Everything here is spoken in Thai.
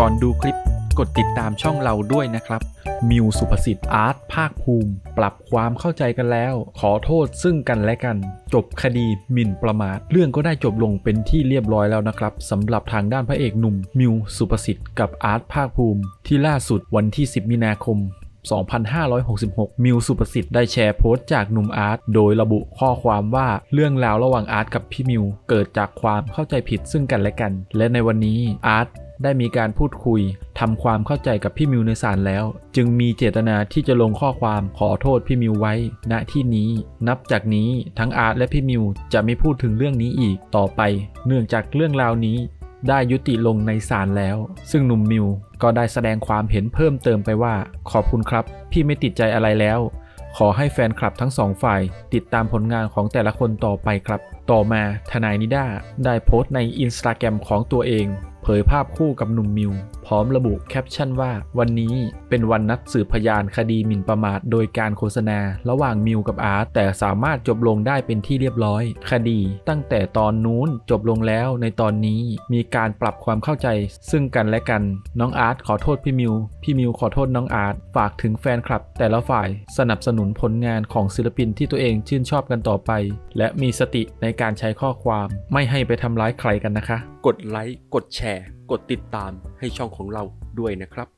ก่อนดูคลิปกดติดตามช่องเราด้วยนะครับ มิวสุภสิทธิ์อาร์ตภาคภูมิ ปรับความเข้าใจกันแล้ว ขอโทษซึ่งกันและกัน จบคดีหมิ่นประมาท เรื่องก็ได้จบลงเป็นที่เรียบร้อยแล้วนะครับสำหรับทางด้านพระเอกหนุ่ม มิวสุภสิทธิ์กับอาร์ตภาคภูมิ ที่ล่าสุดวันที่ 10 มีนาคม 2566 มิวสุประสิทธิ์ได้แชร์โพสต์จากหนุ่มอาร์ต โดยระบุข้อความว่าเรื่องราวระหว่างอาร์ตกับพี่มิว เกิดจากความเข้าใจผิดซึ่งกันและกัน และในวันนี้อาร์ต ได้มีการพูดคุยทำความเข้าใจกับพี่มิวในศาลแล้ว จึงมีเจตนาที่จะลงข้อความขอโทษพี่มิวไว้ ณที่นี้ นับจากนี้ทั้งอาร์ตและพี่มิวจะไม่พูดถึงเรื่องนี้อีกต่อไป เนื่องจากเรื่องราวนี้ได้ยุติลงในศาลแล้ว ซึ่งหนุ่มมิวก็ได้แสดงความเห็นเพิ่มเติมไปว่า ขอบคุณครับ พี่ไม่ติดใจอะไรแล้ว ขอให้แฟนคลับทั้งสองฝ่าย ติดตามผลงานของแต่ละคนต่อไปครับ ต่อมาทนายนิด้าได้โพสต์ในอินสตาแกรมของตัวเอง เผยภาพคู่กับหนุ่มมิว พร้อมระบุแคปชั่นว่า วันนี้เป็นวันนัดสืบพยานคดีหมิ่นประมาทโดยการโฆษณา ระหว่างมิวกับอาร์ตแต่สามารถจบลงได้เป็นที่เรียบร้อย คดีตั้งแต่ตอนนู้นจบลงแล้วในตอนนี้มีการปรับความเข้าใจ ซึ่งกันและกัน น้องอาร์ตขอโทษพี่มิว พี่มิวขอโทษน้องอาร์ตฝากถึงแฟนคลับ แต่ละฝ่ายสนับสนุนผลงานของศิลปินที่ตัวเองชื่นชอบกันต่อไป และมีสติในการใช้ข้อความ ไม่ให้ไปทำร้ายใครกันนะคะ กดไลค์กดแชร์กดติดตามให้ช่องของเราด้วยนะครับ